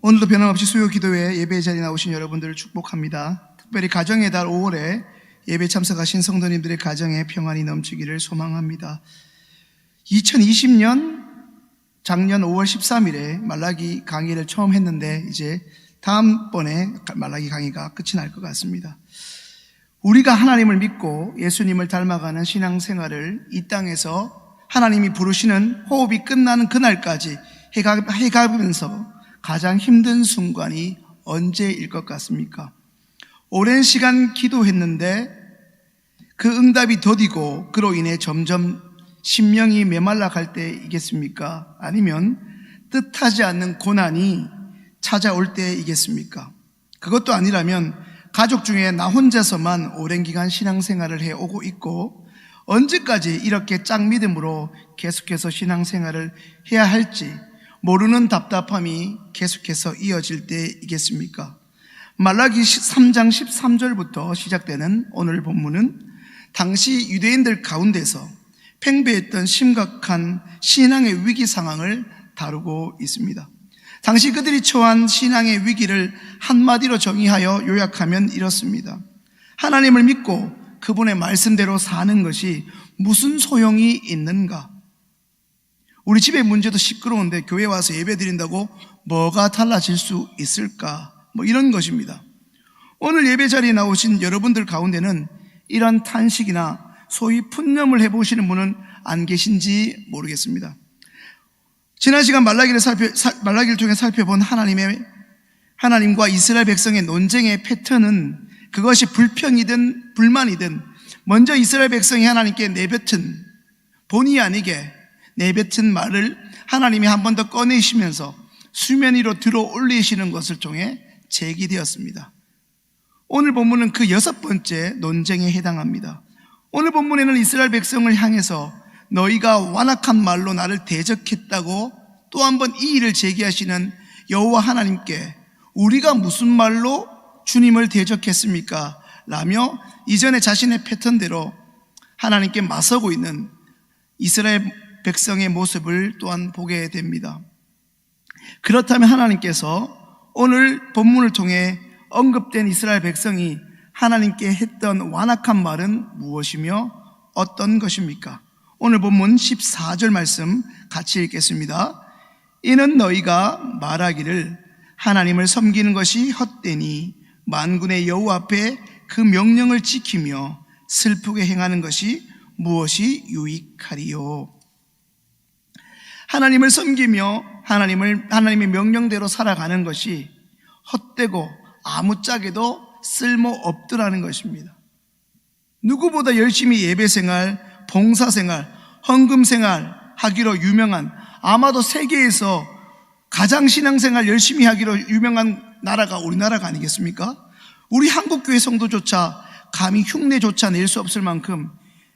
오늘도 변함없이 수요 기도회 예배 자리에 나오신 여러분들을 축복합니다. 특별히 가정의 달 5월에 예배 참석하신 성도님들의 가정에 평안이 넘치기를 소망합니다. 2020년 작년 5월 13일에 말라기 강의를 처음 했는데 이제 다음번에 말라기 강의가 끝이 날 것 같습니다. 우리가 하나님을 믿고 예수님을 닮아가는 신앙생활을 이 땅에서 하나님이 부르시는 호흡이 끝나는 그날까지 해가, 해가면서 가장 힘든 순간이 언제일 것 같습니까? 오랜 시간 기도했는데 그 응답이 더디고 그로 인해 점점 심령이 메말라 갈 때이겠습니까? 아니면 뜻하지 않는 고난이 찾아올 때이겠습니까? 그것도 아니라면 가족 중에 나 혼자서만 오랜 기간 신앙생활을 해 오고 있고 언제까지 이렇게 짱 믿음으로 계속해서 신앙생활을 해야 할지 모르는 답답함이 계속해서 이어질 때이겠습니까? 말라기 3장 13절부터 시작되는 오늘 본문은 당시 유대인들 가운데서 팽배했던 심각한 신앙의 위기 상황을 다루고 있습니다. 당시 그들이 처한 신앙의 위기를 한마디로 정의하여 요약하면 이렇습니다. 하나님을 믿고 그분의 말씀대로 사는 것이 무슨 소용이 있는가? 우리 집의 문제도 시끄러운데 교회 와서 예배 드린다고 뭐가 달라질 수 있을까? 뭐 이런 것입니다. 오늘 예배 자리에 나오신 여러분들 가운데는 이런 탄식이나 소위 푼념을 해보시는 분은 안 계신지 모르겠습니다. 지난 시간 말라기를 살펴, 말라기를 통해 살펴본 하나님의 하나님과 이스라엘 백성의 논쟁의 패턴은 그것이 불평이든 불만이든 먼저 이스라엘 백성이 하나님께 내뱉은 본의 아니게 내뱉은 말을 하나님이 한 번 더 꺼내시면서 수면 위로 들어 올리시는 것을 통해 제기되었습니다. 오늘 본문은 그 여섯 번째 논쟁에 해당합니다. 오늘 본문에는 이스라엘 백성을 향해서 너희가 완악한 말로 나를 대적했다고 또 한 번 이 일을 제기하시는 여호와 하나님께 우리가 무슨 말로 주님을 대적했습니까? 라며 이전에 자신의 패턴대로 하나님께 맞서고 있는 이스라엘 백성의 모습을 또한 보게 됩니다. 그렇다면 하나님께서 오늘 본문을 통해 언급된 이스라엘 백성이 하나님께 했던 완악한 말은 무엇이며 어떤 것입니까? 오늘 본문 14절 말씀 같이 읽겠습니다. 이는 너희가 말하기를 하나님을 섬기는 것이 헛되니 만군의 여호와 앞에 그 명령을 지키며 슬프게 행하는 것이 무엇이 유익하리요? 하나님을 섬기며 하나님을 하나님의 명령대로 살아가는 것이 헛되고 아무짝에도 쓸모 없더라는 것입니다. 누구보다 열심히 예배 생활, 봉사 생활, 헌금 생활 하기로 유명한 아마도 세계에서 가장 신앙생활 열심히 하기로 유명한 나라가 우리나라가 아니겠습니까? 우리 한국교회 성도조차 감히 흉내조차 낼 수 없을 만큼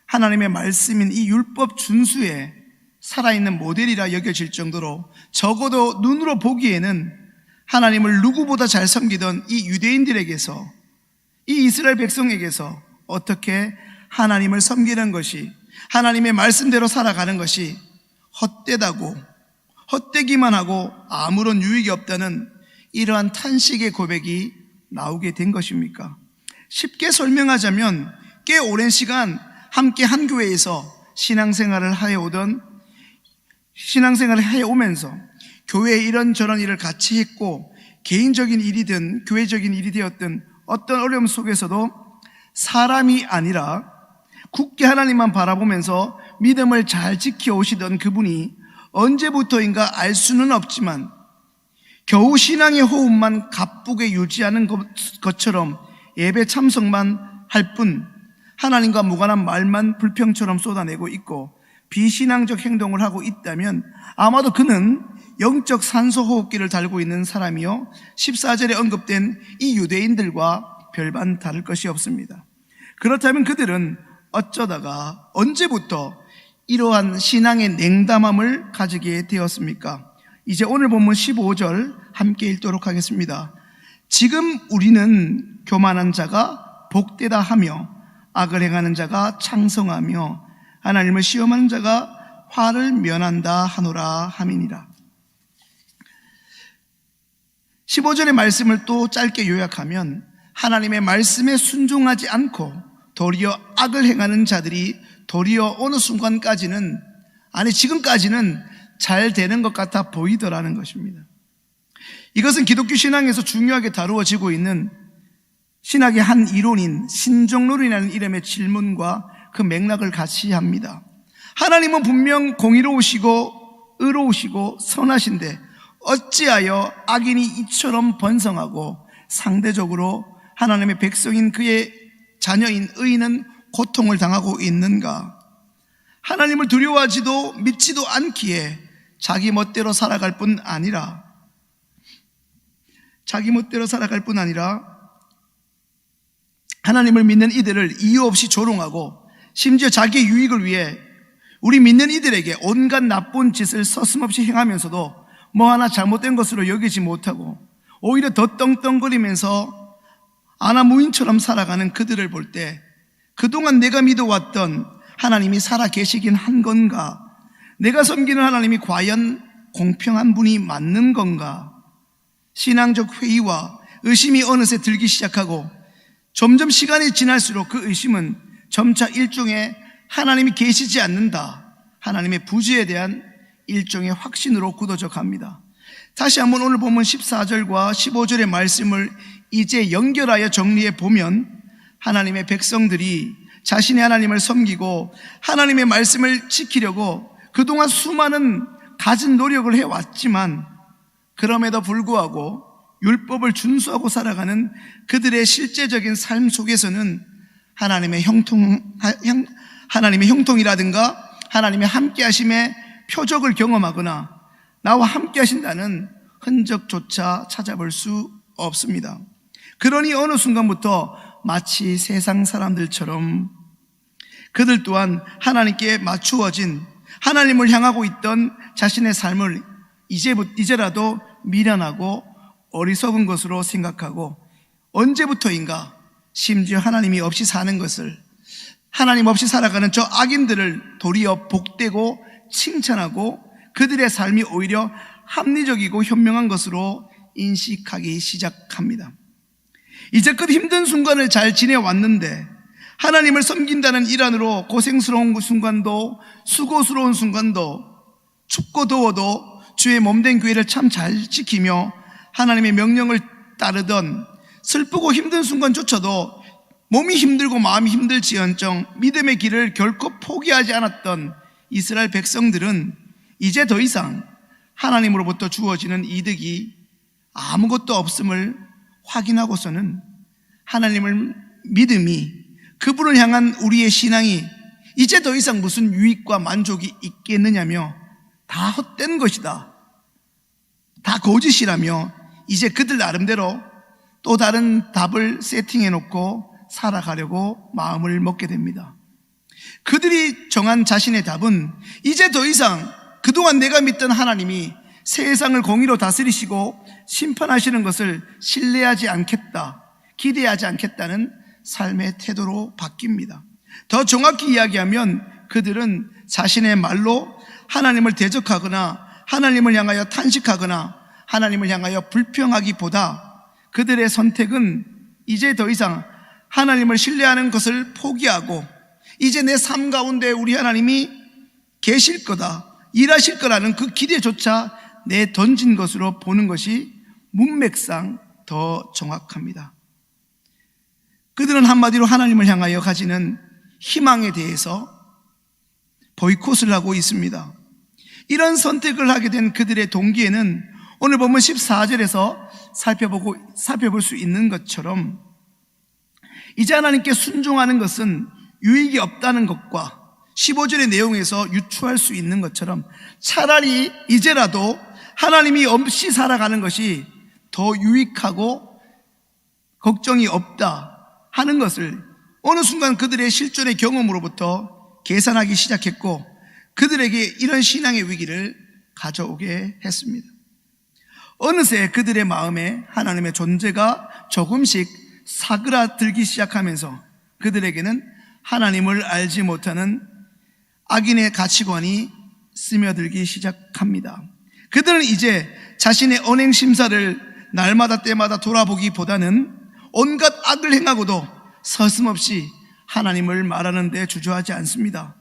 하나님의 말씀인 이 율법 준수에 살아있는 모델이라 여겨질 정도로 적어도 눈으로 보기에는 하나님을 누구보다 잘 섬기던 이 유대인들에게서 이 이스라엘 백성에게서 어떻게 하나님을 섬기는 것이 하나님의 말씀대로 살아가는 것이 헛되다고 헛되기만 하고 아무런 유익이 없다는 이러한 탄식의 고백이 나오게 된 것입니까? 쉽게 설명하자면 꽤 오랜 시간 함께 한 교회에서 신앙생활을 하여오던 신앙생활을 해오면서 교회에 이런저런 일을 같이 했고 개인적인 일이든 교회적인 일이 되었든 어떤 어려움 속에서도 사람이 아니라 굳게 하나님만 바라보면서 믿음을 잘 지켜오시던 그분이 언제부터인가 알 수는 없지만 겨우 신앙의 호흡만 가쁘게 유지하는 것처럼 예배 참석만 할 뿐 하나님과 무관한 말만 불평처럼 쏟아내고 있고 비신앙적 행동을 하고 있다면 아마도 그는 영적 산소 호흡기를 달고 있는 사람이요. 14절에 언급된 이 유대인들과 별반 다를 것이 없습니다. 그렇다면 그들은 어쩌다가 언제부터 이러한 신앙의 냉담함을 가지게 되었습니까? 이제 오늘 본문 15절 함께 읽도록 하겠습니다. 지금 우리는 교만한 자가 복되다 하며 악을 행하는 자가 창성하며 하나님을 시험하는 자가 화를 면한다 하노라 함이니라. 15절의 말씀을 또 짧게 요약하면 하나님의 말씀에 순종하지 않고 도리어 악을 행하는 자들이 도리어 어느 순간까지는 아니 지금까지는 잘 되는 것 같아 보이더라는 것입니다. 이것은 기독교 신앙에서 중요하게 다루어지고 있는 신학의 한 이론인 신정론이라는 이름의 질문과 그 맥락을 같이 합니다. 하나님은 분명 공의로우시고 의로우시고 선하신데 어찌하여 악인이 이처럼 번성하고 상대적으로 하나님의 백성인 그의 자녀인 의인은 고통을 당하고 있는가? 하나님을 두려워하지도 믿지도 않기에 자기 멋대로 살아갈 뿐 아니라 자기 멋대로 살아갈 뿐 아니라 하나님을 믿는 이들을 이유 없이 조롱하고 심지어 자기의 유익을 위해 우리 믿는 이들에게 온갖 나쁜 짓을 서슴없이 행하면서도 뭐 하나 잘못된 것으로 여기지 못하고 오히려 더 떵떵거리면서 아나무인처럼 살아가는 그들을 볼 때 그동안 내가 믿어왔던 하나님이 살아 계시긴 한 건가? 내가 섬기는 하나님이 과연 공평한 분이 맞는 건가? 신앙적 회의와 의심이 어느새 들기 시작하고 점점 시간이 지날수록 그 의심은 점차 일종의 하나님이 계시지 않는다. 하나님의 부지에 대한 일종의 확신으로 굳어져 갑니다. 다시 한번 오늘 보면 14절과 15절의 말씀을 이제 연결하여 정리해 보면 하나님의 백성들이 자신의 하나님을 섬기고 하나님의 말씀을 지키려고 그동안 수많은 가진 노력을 해왔지만 그럼에도 불구하고 율법을 준수하고 살아가는 그들의 실제적인 삶 속에서는 하나님의 형통, 형, 하나님의 형통이라든가 하나님의 함께 하심의 표적을 경험하거나 나와 함께 하신다는 흔적조차 찾아볼 수 없습니다. 그러니 어느 순간부터 마치 세상 사람들처럼 그들 또한 하나님께 맞추어진 하나님을 향하고 있던 자신의 삶을 이제라도 미련하고 어리석은 것으로 생각하고 언제부터인가 심지어 하나님이 없이 사는 것을 하나님 없이 살아가는 저 악인들을 도리어 복되고 칭찬하고 그들의 삶이 오히려 합리적이고 현명한 것으로 인식하기 시작합니다. 이제껏 힘든 순간을 잘 지내왔는데 하나님을 섬긴다는 일환으로 고생스러운 순간도 수고스러운 순간도 춥고 더워도 주의 몸된 교회를 참 잘 지키며 하나님의 명령을 따르던 슬프고 힘든 순간조차도 몸이 힘들고 마음이 힘들지언정 믿음의 길을 결코 포기하지 않았던 이스라엘 백성들은 이제 더 이상 하나님으로부터 주어지는 이득이 아무것도 없음을 확인하고서는 하나님을 믿음이 그분을 향한 우리의 신앙이 이제 더 이상 무슨 유익과 만족이 있겠느냐며 다 헛된 것이다. 다 거짓이라며 이제 그들 나름대로 또 다른 답을 세팅해 놓고 살아가려고 마음을 먹게 됩니다. 그들이 정한 자신의 답은 이제 더 이상 그동안 내가 믿던 하나님이 세상을 공의로 다스리시고 심판하시는 것을 신뢰하지 않겠다, 기대하지 않겠다는 삶의 태도로 바뀝니다. 더 정확히 이야기하면 그들은 자신의 말로 하나님을 대적하거나 하나님을 향하여 탄식하거나 하나님을 향하여 불평하기보다 그들의 선택은 이제 더 이상 하나님을 신뢰하는 것을 포기하고 이제 내 삶 가운데 우리 하나님이 계실 거다, 일하실 거라는 그 기대조차 내 던진 것으로 보는 것이 문맥상 더 정확합니다. 그들은 한마디로 하나님을 향하여 가지는 희망에 대해서 보이콧을 하고 있습니다. 이런 선택을 하게 된 그들의 동기에는 오늘 보면 14절에서 살펴보고, 살펴볼 수 있는 것처럼 이제 하나님께 순종하는 것은 유익이 없다는 것과 15절의 내용에서 유추할 수 있는 것처럼 차라리 이제라도 하나님이 없이 살아가는 것이 더 유익하고 걱정이 없다 하는 것을 어느 순간 그들의 실존의 경험으로부터 계산하기 시작했고 그들에게 이런 신앙의 위기를 가져오게 했습니다. 어느새 그들의 마음에 하나님의 존재가 조금씩 사그라들기 시작하면서 그들에게는 하나님을 알지 못하는 악인의 가치관이 스며들기 시작합니다. 그들은 이제 자신의 언행 심사를 날마다 때마다 돌아보기보다는 온갖 악을 행하고도 서슴없이 하나님을 말하는 데 주저하지 않습니다.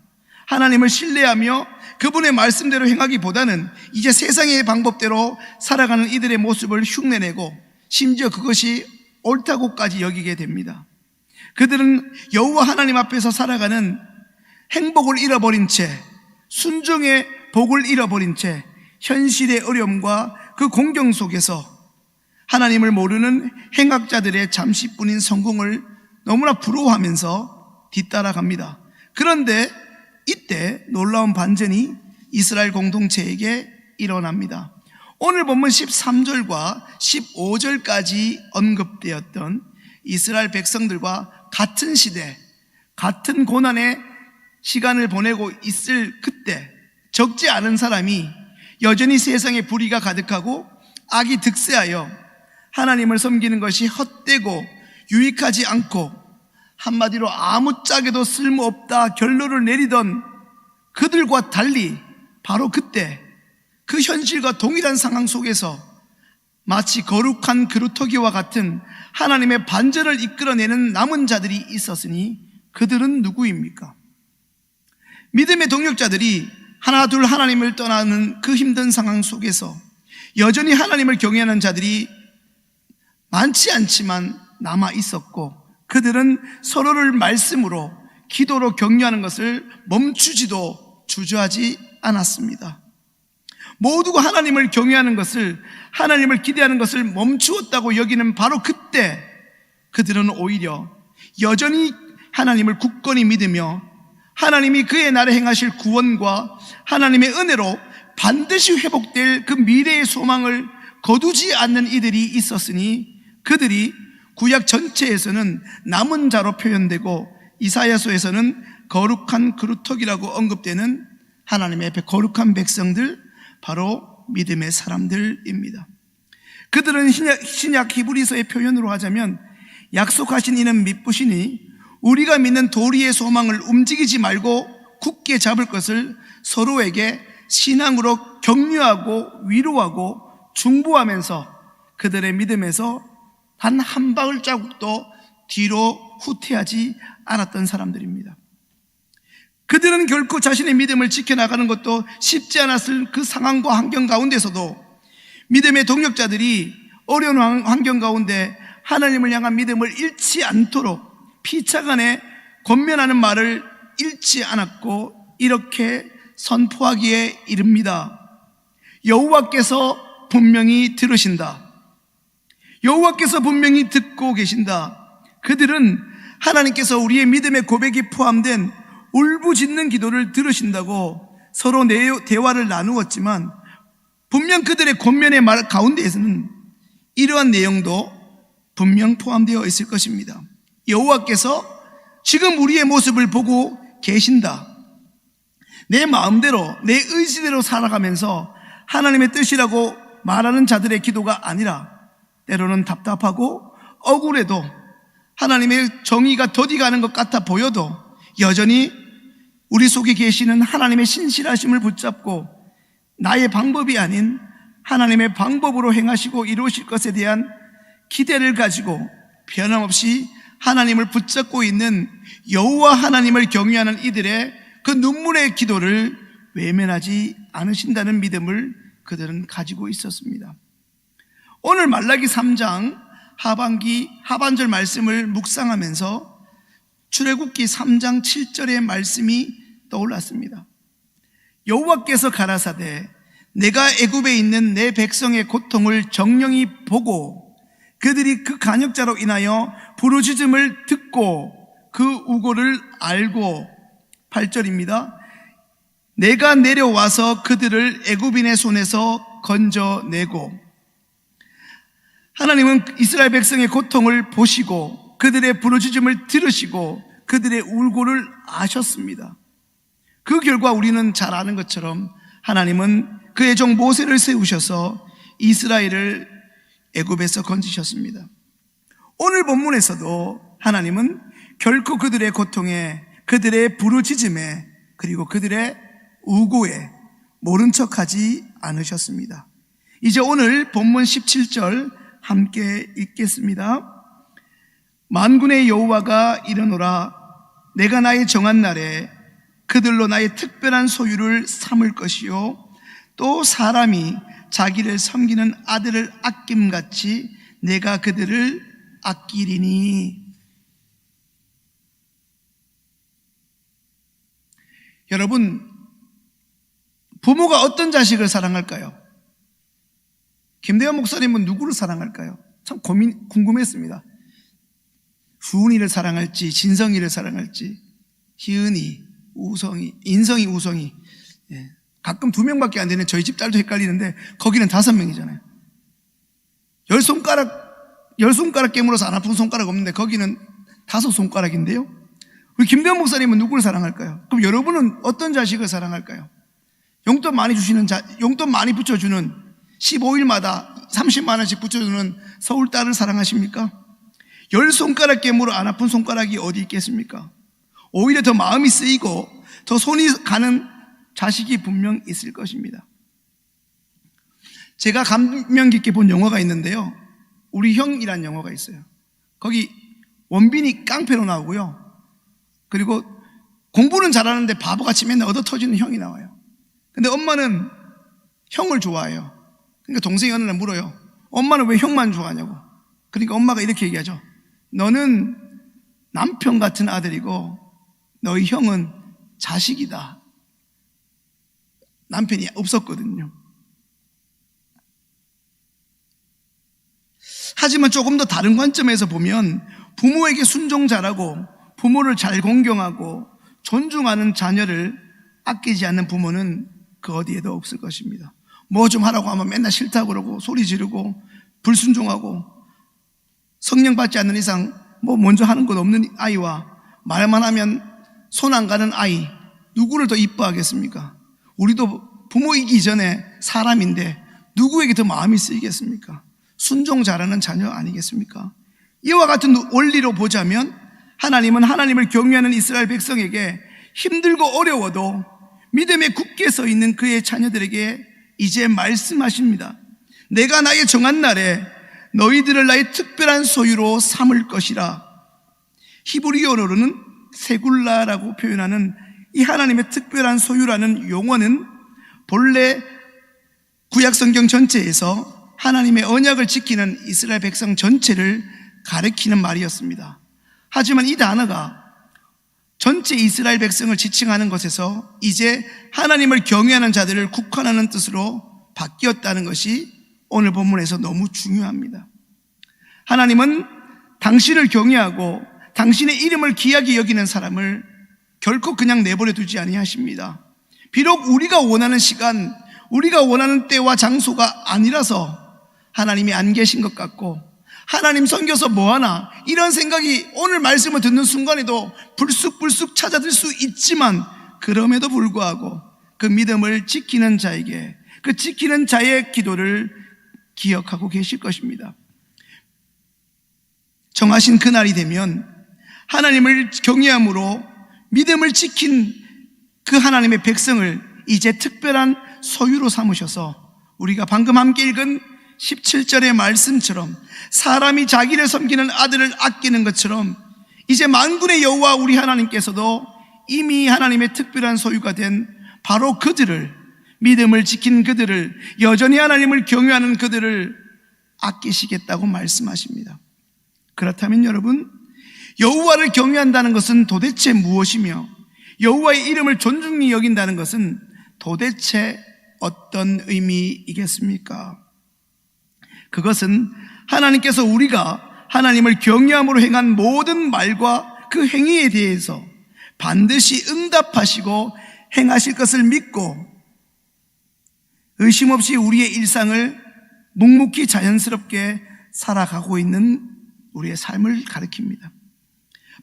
하나님을 신뢰하며 그분의 말씀대로 행하기보다는 이제 세상의 방법대로 살아가는 이들의 모습을 흉내내고 심지어 그것이 옳다고까지 여기게 됩니다. 그들은 여호와 하나님 앞에서 살아가는 행복을 잃어버린 채 순종의 복을 잃어버린 채 현실의 어려움과 그 공경 속에서 하나님을 모르는 행악자들의 잠시뿐인 성공을 너무나 부러워하면서 뒤따라갑니다. 그런데 이때 놀라운 반전이 이스라엘 공동체에게 일어납니다. 오늘 본문 13절과 15절까지 언급되었던 이스라엘 백성들과 같은 시대, 같은 고난의 시간을 보내고 있을 그때 적지 않은 사람이 여전히 세상에 불의가 가득하고 악이 득세하여 하나님을 섬기는 것이 헛되고 유익하지 않고 한마디로 아무짝에도 쓸모없다 결론을 내리던 그들과 달리 바로 그때 그 현실과 동일한 상황 속에서 마치 거룩한 그루터기와 같은 하나님의 반전을 이끌어내는 남은 자들이 있었으니 그들은 누구입니까? 믿음의 동력자들이 하나 둘 하나님을 떠나는 그 힘든 상황 속에서 여전히 하나님을 경외하는 자들이 많지 않지만 남아 있었고 그들은 서로를 말씀으로 기도로 격려하는 것을 멈추지도 주저하지 않았습니다. 모두가 하나님을 경외하는 것을 하나님을 기대하는 것을 멈추었다고 여기는 바로 그때 그들은 오히려 여전히 하나님을 굳건히 믿으며 하나님이 그의 날에 행하실 구원과 하나님의 은혜로 반드시 회복될 그 미래의 소망을 거두지 않는 이들이 있었으니 그들이 구약 전체에서는 남은 자로 표현되고 이사야서에서는 거룩한 그루터기라고 언급되는 하나님의 앞에 거룩한 백성들 바로 믿음의 사람들입니다. 그들은 신약, 신약 히브리서의 표현으로 하자면 약속하신 이는 믿부시니 우리가 믿는 도리의 소망을 움직이지 말고 굳게 잡을 것을 서로에게 신앙으로 격려하고 위로하고 중보하면서 그들의 믿음에서 단 한 방울 자국도 뒤로 후퇴하지 않았던 사람들입니다. 그들은 결코 자신의 믿음을 지켜나가는 것도 쉽지 않았을 그 상황과 환경 가운데서도 믿음의 동력자들이 어려운 환경 가운데 하나님을 향한 믿음을 잃지 않도록 피차간에 권면하는 말을 잃지 않았고 이렇게 선포하기에 이릅니다. 여호와께서 분명히 들으신다. 여호와께서 분명히 듣고 계신다. 그들은 하나님께서 우리의 믿음의 고백이 포함된 울부짖는 기도를 들으신다고 서로 대화를 나누었지만 분명 그들의 권면의 말 가운데에서는 이러한 내용도 분명 포함되어 있을 것입니다. 여호와께서 지금 우리의 모습을 보고 계신다. 내 마음대로 내 의지대로 살아가면서 하나님의 뜻이라고 말하는 자들의 기도가 아니라 때로는 답답하고 억울해도 하나님의 정의가 더디가는 것 같아 보여도 여전히 우리 속에 계시는 하나님의 신실하심을 붙잡고 나의 방법이 아닌 하나님의 방법으로 행하시고 이루실 것에 대한 기대를 가지고 변함없이 하나님을 붙잡고 있는 여호와 하나님을 경외하는 이들의 그 눈물의 기도를 외면하지 않으신다는 믿음을 그들은 가지고 있었습니다. 오늘 말라기 3장 하반기 하반절 말씀을 묵상하면서 출애굽기 3장 7절의 말씀이 떠올랐습니다. 여호와께서 가라사대 내가 애굽에 있는 내 백성의 고통을 정령히 보고 그들이 그 간역자로 인하여 부르짖음을 듣고 그 우고를 알고 8절입니다. 내가 내려와서 그들을 애굽인의 손에서 건져내고 하나님은 이스라엘 백성의 고통을 보시고 그들의 부르짖음을 들으시고 그들의 울고를 아셨습니다. 그 결과 우리는 잘 아는 것처럼 하나님은 그의 종 모세를 세우셔서 이스라엘을 애굽에서 건지셨습니다. 오늘 본문에서도 하나님은 결코 그들의 고통에 그들의 부르짖음에 그리고 그들의 우고에 모른 척하지 않으셨습니다. 이제 오늘 본문 17절 함께 읽겠습니다. 만군의 여호와가 이르노라 내가 나의 정한 날에 그들로 나의 특별한 소유를 삼을 것이요 또 사람이 자기를 섬기는 아들을 아낌같이 내가 그들을 아끼리니 여러분 부모가 어떤 자식을 사랑할까요? 김대현 목사님은 누구를 사랑할까요? 참 고민 궁금했습니다. 수은이를 사랑할지 진성이를 사랑할지 희은이 우성이 인성이 우성이 예. 가끔 두 명밖에 안 되는 저희 집 딸도 헷갈리는데 거기는 다섯 명이잖아요. 열 손가락 열 손가락 깨물어서 안 아픈 손가락 없는데 거기는 다섯 손가락인데요. 우리 김대현 목사님은 누구를 사랑할까요? 그럼 여러분은 어떤 자식을 사랑할까요? 용돈 많이 주시는 자, 용돈 많이 붙여주는 15일마다 30만 원씩 붙여주는 서울 딸을 사랑하십니까? 열 손가락 깨물어 안 아픈 손가락이 어디 있겠습니까? 오히려 더 마음이 쓰이고 더 손이 가는 자식이 분명 있을 것입니다. 제가 감명 깊게 본 영화가 있는데요. 우리 형이란 영화가 있어요. 거기 원빈이 깡패로 나오고요. 그리고 공부는 잘하는데 바보같이 맨날 얻어 터지는 형이 나와요. 근데 엄마는 형을 좋아해요. 그러니까 동생이 어느 날 물어요. 엄마는 왜 형만 좋아하냐고. 그러니까 엄마가 이렇게 얘기하죠. 너는 남편 같은 아들이고 너희 형은 자식이다. 남편이 없었거든요. 하지만 조금 더 다른 관점에서 보면 부모에게 순종 잘하고 부모를 잘 공경하고 존중하는 자녀를 아끼지 않는 부모는 그 어디에도 없을 것입니다. 뭐 좀 하라고 하면 맨날 싫다고 그러고 소리 지르고 불순종하고 성령 받지 않는 이상 뭐 먼저 하는 것 없는 아이와 말만 하면 손 안 가는 아이 누구를 더 이뻐하겠습니까? 우리도 부모이기 전에 사람인데 누구에게 더 마음이 쓰이겠습니까? 순종 잘하는 자녀 아니겠습니까? 이와 같은 원리로 보자면 하나님은 하나님을 경외하는 이스라엘 백성에게 힘들고 어려워도 믿음에 굳게 서 있는 그의 자녀들에게 이제 말씀하십니다. 내가 나의 정한 날에 너희들을 나의 특별한 소유로 삼을 것이라. 히브리어로는 세굴라라고 표현하는 이 하나님의 특별한 소유라는 용어는 본래 구약 성경 전체에서 하나님의 언약을 지키는 이스라엘 백성 전체를 가리키는 말이었습니다. 하지만 이 단어가 전체 이스라엘 백성을 지칭하는 것에서 이제 하나님을 경외하는 자들을 국한하는 뜻으로 바뀌었다는 것이 오늘 본문에서 너무 중요합니다. 하나님은 당신을 경외하고 당신의 이름을 귀하게 여기는 사람을 결코 그냥 내버려 두지 아니하십니다. 비록 우리가 원하는 시간, 우리가 원하는 때와 장소가 아니라서 하나님이 안 계신 것 같고 하나님 섬겨서 뭐하나 이런 생각이 오늘 말씀을 듣는 순간에도 불쑥불쑥 찾아들 수 있지만 그럼에도 불구하고 그 믿음을 지키는 자에게 그 지키는 자의 기도를 기억하고 계실 것입니다. 정하신 그날이 되면 하나님을 경외함으로 믿음을 지킨 그 하나님의 백성을 이제 특별한 소유로 삼으셔서 우리가 방금 함께 읽은 17절의 말씀처럼 사람이 자기를 섬기는 아들을 아끼는 것처럼 이제 만군의 여호와 우리 하나님께서도 이미 하나님의 특별한 소유가 된 바로 그들을 믿음을 지킨 그들을 여전히 하나님을 경외하는 그들을 아끼시겠다고 말씀하십니다. 그렇다면 여러분 여호와를 경외한다는 것은 도대체 무엇이며 여호와의 이름을 존중히 여긴다는 것은 도대체 어떤 의미이겠습니까? 그것은 하나님께서 우리가 하나님을 경외함으로 행한 모든 말과 그 행위에 대해서 반드시 응답하시고 행하실 것을 믿고 의심 없이 우리의 일상을 묵묵히 자연스럽게 살아가고 있는 우리의 삶을 가리킵니다.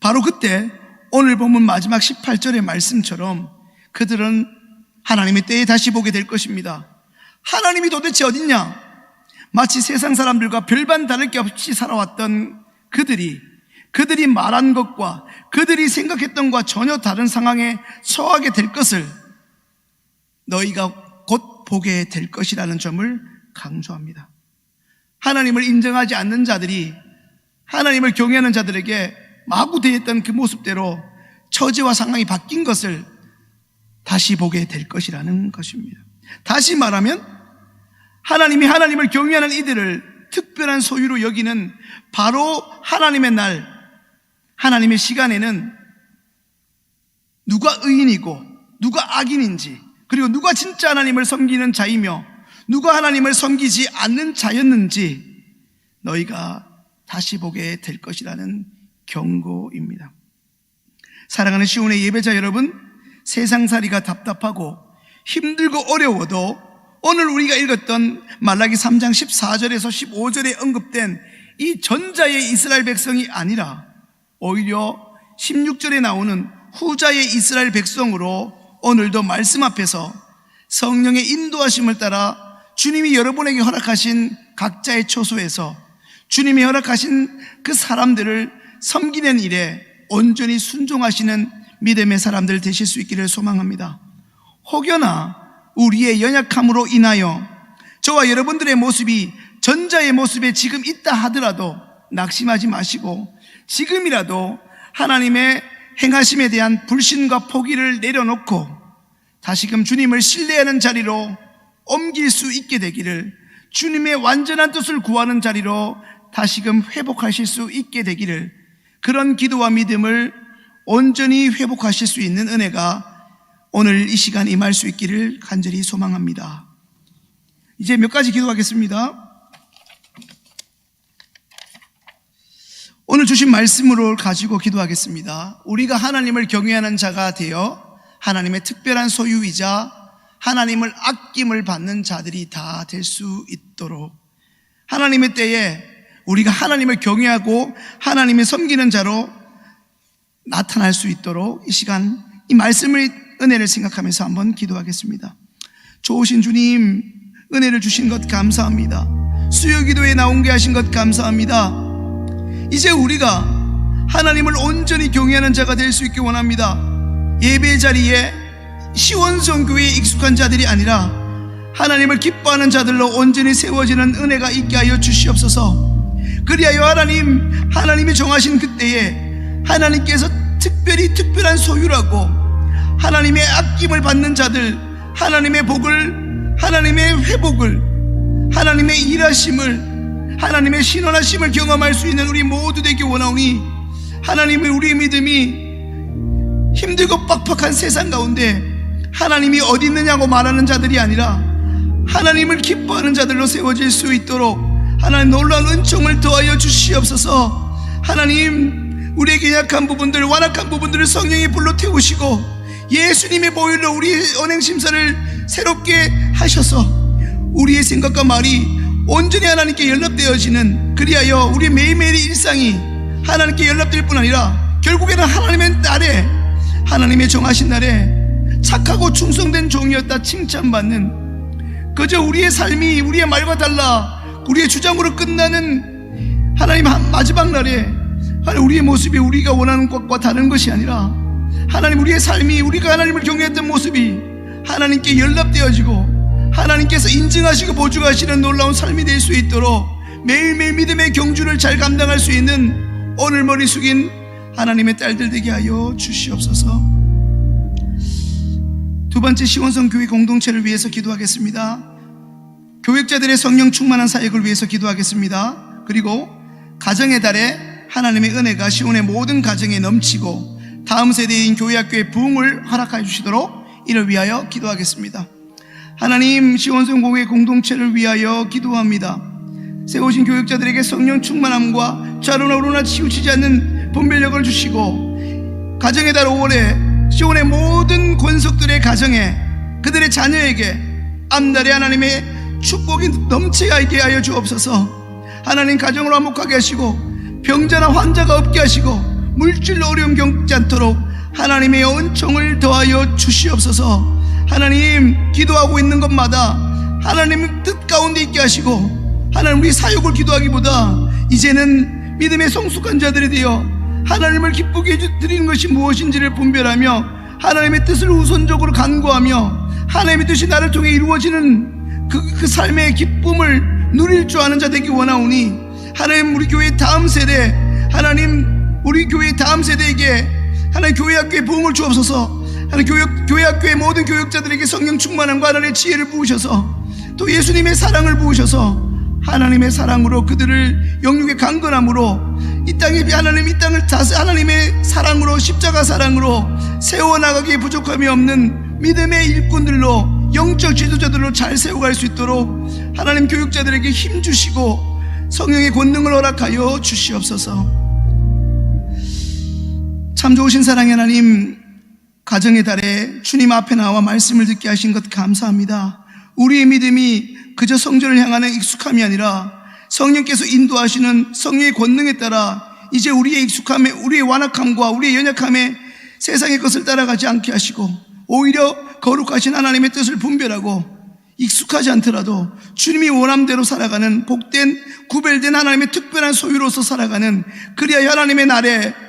바로 그때 오늘 본문 마지막 18절의 말씀처럼 그들은 하나님의 때에 다시 보게 될 것입니다. 하나님이 도대체 어딨냐? 마치 세상 사람들과 별반 다를 게 없이 살아왔던 그들이 그들이 말한 것과 그들이 생각했던 것과 전혀 다른 상황에 처하게 될 것을 너희가 곧 보게 될 것이라는 점을 강조합니다. 하나님을 인정하지 않는 자들이 하나님을 경외하는 자들에게 마구 대했던 그 모습대로 처지와 상황이 바뀐 것을 다시 보게 될 것이라는 것입니다. 다시 말하면 하나님이 하나님을 경외하는 이들을 특별한 소유로 여기는 바로 하나님의 날, 하나님의 시간에는 누가 의인이고 누가 악인인지 그리고 누가 진짜 하나님을 섬기는 자이며 누가 하나님을 섬기지 않는 자였는지 너희가 다시 보게 될 것이라는 경고입니다. 사랑하는 시온의 예배자 여러분, 세상살이가 답답하고 힘들고 어려워도 오늘 우리가 읽었던 말라기 3장 14절에서 15절에 언급된 이 전자의 이스라엘 백성이 아니라 오히려 16절에 나오는 후자의 이스라엘 백성으로 오늘도 말씀 앞에서 성령의 인도하심을 따라 주님이 여러분에게 허락하신 각자의 초소에서 주님이 허락하신 그 사람들을 섬기는 일에 온전히 순종하시는 믿음의 사람들 되실 수 있기를 소망합니다. 혹여나 우리의 연약함으로 인하여 저와 여러분들의 모습이 전자의 모습에 지금 있다 하더라도 낙심하지 마시고 지금이라도 하나님의 행하심에 대한 불신과 포기를 내려놓고 다시금 주님을 신뢰하는 자리로 옮길 수 있게 되기를 주님의 완전한 뜻을 구하는 자리로 다시금 회복하실 수 있게 되기를 그런 기도와 믿음을 온전히 회복하실 수 있는 은혜가 오늘 이 시간 임할 수 있기를 간절히 소망합니다. 이제 몇 가지 기도하겠습니다. 오늘 주신 말씀으로 가지고 기도하겠습니다. 우리가 하나님을 경외하는 자가 되어 하나님의 특별한 소유이자 하나님을 아낌을 받는 자들이 다 될 수 있도록 하나님의 때에 우리가 하나님을 경외하고 하나님을 섬기는 자로 나타날 수 있도록 이 시간 이 말씀을 은혜를 생각하면서 한번 기도하겠습니다. 좋으신 주님 은혜를 주신 것 감사합니다. 수요 기도에 나온 게 하신 것 감사합니다. 이제 우리가 하나님을 온전히 경외하는 자가 될 수 있기 원합니다. 예배 자리에 시원성 교회에 익숙한 자들이 아니라 하나님을 기뻐하는 자들로 온전히 세워지는 은혜가 있게 하여 주시옵소서. 그리하여 하나님, 하나님이 정하신 그때에 하나님께서 특별히 특별한 소유라고 하나님의 아낌을 받는 자들, 하나님의 복을, 하나님의 회복을, 하나님의 일하심을, 하나님의 신원하심을 경험할 수 있는 우리 모두 되기 원하오니 하나님의 우리의 믿음이 힘들고 빡빡한 세상 가운데 하나님이 어디 있느냐고 말하는 자들이 아니라 하나님을 기뻐하는 자들로 세워질 수 있도록 하나님 놀라운 은총을 더하여 주시옵소서. 하나님 우리에게 약한 부분들 완악한 부분들을 성령이 불러 태우시고 예수님의 보혈로 우리 언행 심사를 새롭게 하셔서 우리의 생각과 말이 온전히 하나님께 연락되어지는 그리하여 우리 매일매일의 일상이 하나님께 연락될 뿐 아니라 결국에는 하나님의 날에 하나님의 정하신 날에 착하고 충성된 종이었다 칭찬받는 그저 우리의 삶이 우리의 말과 달라 우리의 주장으로 끝나는 하나님 한 마지막 날에 우리의 모습이 우리가 원하는 것과 다른 것이 아니라 하나님 우리의 삶이 우리가 하나님을 경외했던 모습이 하나님께 연락되어지고 하나님께서 인증하시고 보증하시는 놀라운 삶이 될 수 있도록 매일매일 믿음의 경주를 잘 감당할 수 있는 오늘 머리 숙인 하나님의 딸들 되게 하여 주시옵소서. 두 번째 시원성 교회 공동체를 위해서 기도하겠습니다. 교육자들의 성령 충만한 사역을 위해서 기도하겠습니다. 그리고 가정의 달에 하나님의 은혜가 시온의 모든 가정에 넘치고 다음 세대인 교회학교의 부흥을 허락하여 주시도록 이를 위하여 기도하겠습니다. 하나님 시원성 공회 공동체를 위하여 기도합니다. 세우신 교육자들에게 성령 충만함과 자로나 우로나 치우치지 않는 분별력을 주시고 가정의 달 5월에 시온의 모든 권속들의 가정에 그들의 자녀에게 앞날에 하나님의 축복이 넘치게 하여 주옵소서 하나님 가정을 화목하게 하시고 병자나 환자가 없게 하시고 물질로 어려움 겪지 않도록 하나님의 은총을 더하여 주시옵소서. 하나님 기도하고 있는 것마다 하나님 뜻 가운데 있게 하시고 하나님 우리 사역을 기도하기보다 이제는 믿음의 성숙한 자들이 되어 하나님을 기쁘게 드리는 것이 무엇인지를 분별하며 하나님의 뜻을 우선적으로 간구하며 하나님의 뜻이 나를 통해 이루어지는 그, 그 삶의 기쁨을 누릴 줄 아는 자 되기 원하오니 하나님 우리 교회 다음 세대 하나님 우리 교회 다음 세대에게 하나님 교회 학교에 부흥을 주옵소서. 하나님 교회, 교회 학교의 모든 교육자들에게 성령 충만함과 하나님의 지혜를 부으셔서 또 예수님의 사랑을 부으셔서 하나님의 사랑으로 그들을 영육의 강건함으로 이 땅에 비 하나님 이 땅을 다스 하나님의 사랑으로 십자가 사랑으로 세워 나가기에 부족함이 없는 믿음의 일꾼들로 영적 지도자들로 잘 세워갈 수 있도록 하나님 교육자들에게 힘 주시고 성령의 권능을 허락하여 주시옵소서 참 좋으신 사랑의 하나님 가정의 달에 주님 앞에 나와 말씀을 듣게 하신 것 감사합니다. 우리의 믿음이 그저 성전을 향하는 익숙함이 아니라 성령께서 인도하시는 성령의 권능에 따라 이제 우리의 익숙함에 우리의 완악함과 우리의 연약함에 세상의 것을 따라가지 않게 하시고 오히려 거룩하신 하나님의 뜻을 분별하고 익숙하지 않더라도 주님이 원함대로 살아가는 복된 구별된 하나님의 특별한 소유로서 살아가는 그리하여 하나님의 날에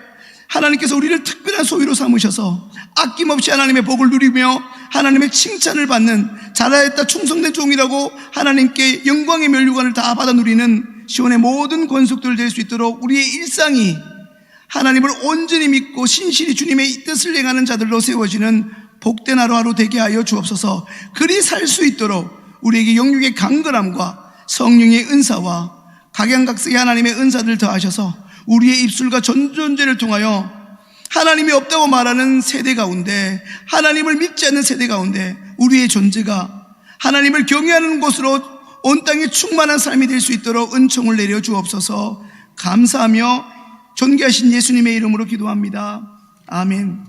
하나님께서 우리를 특별한 소유로 삼으셔서 아낌없이 하나님의 복을 누리며 하나님의 칭찬을 받는 잘하였다 충성된 종이라고 하나님께 영광의 멸류관을 다 받아 누리는 시온의 모든 권속들 될 수 있도록 우리의 일상이 하나님을 온전히 믿고 신실히 주님의 뜻을 행하는 자들로 세워지는 복된 하루하루 되게 하여 주옵소서. 그리 살 수 있도록 우리에게 영육의 강건함과 성령의 은사와 각양각색의 하나님의 은사를 더하셔서 우리의 입술과 전존재를 통하여 하나님이 없다고 말하는 세대 가운데 하나님을 믿지 않는 세대 가운데 우리의 존재가 하나님을 경외하는 곳으로 온 땅에 충만한 삶이 될 수 있도록 은총을 내려 주옵소서 감사하며 존귀하신 예수님의 이름으로 기도합니다. 아멘.